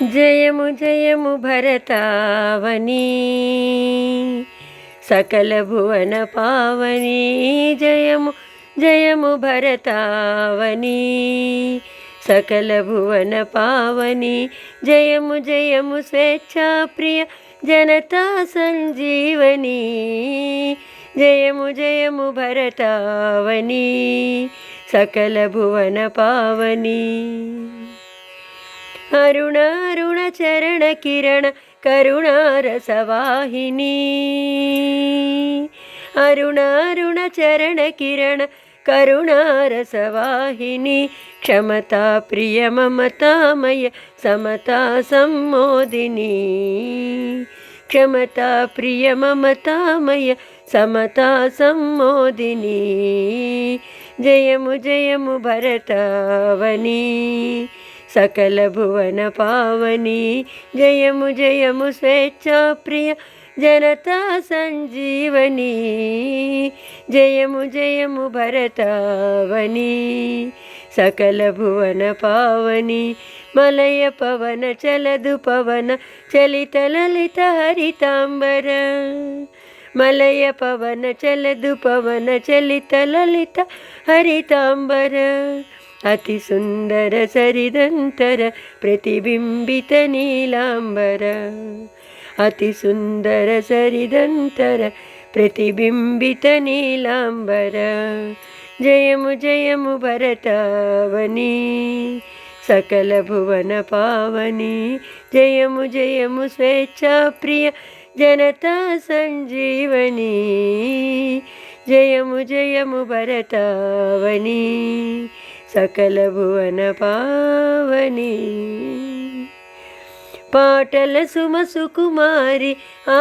జయము జయము భరతావని సకల భువన పావని జయము జయము భరతావని సకల భువన పావని జయము జయము స్వేచ్ఛాప్రియ జనతా సంజీవని జయము జయము భరతావని సకల భువన పావని. അരുണാരുണ ചരണ കിരണ കരുണാരസവാഹിനി അരുണാരുണ ചരണ കിരണ കരുണാരസവാഹിനി ക്ഷമതാ പ്രിയ മമതാമയ സമതാ സമ്മോദിനി. ക്ഷമതാ പ്രിയ മമതാമയ സമതാ സമ്മോദിനി. ജയമു ജയമു ഭരതാവനീ. సకల భువన పావని. జయము జయము స్వేచ్ఛాప్రియ జనతా సంజీవని. జయము జయము భరతావని. సకల భువన పావని. మలయ పవన చలదు పవన చలిత లలిత హరితాంబర. మలయ పవన చలదు పవన చలిత లలిత హరితాంబర. అతి సుందర సరిదంతర ప్రతిబింబిత నీలాంబర. అతి సుందర సరిదంతర ప్రతిబింబిత నీలాంబర. జయము జయము భరతావని సకల భువన పావని జయము జయము స్వేచ్ఛాప్రియ జనతా సంజీవని జయము జయము భరతావని సకల భువన పావని. పాటల సుమసు కుమారి ఆ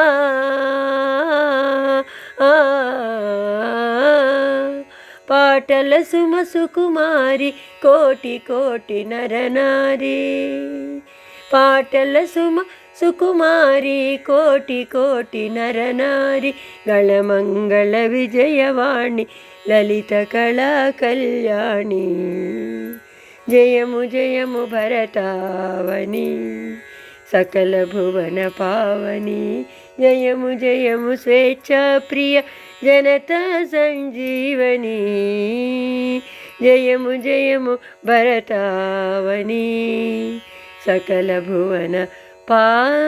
పాటల సుమసు కుమారి కోటి కోటి నరనారి పాటల సుమ సుకుమారి కోటి కోటి నరనారి గళమంగళ విజయవాణి లలిత కళా కళ్యాణి. జయము జయము భరతావని సకల భువన పావని జయము జయము స్వేచ్ఛా ప్రియ జనతా సంజీవని జయము జయము భరతావని సకల భువన పావని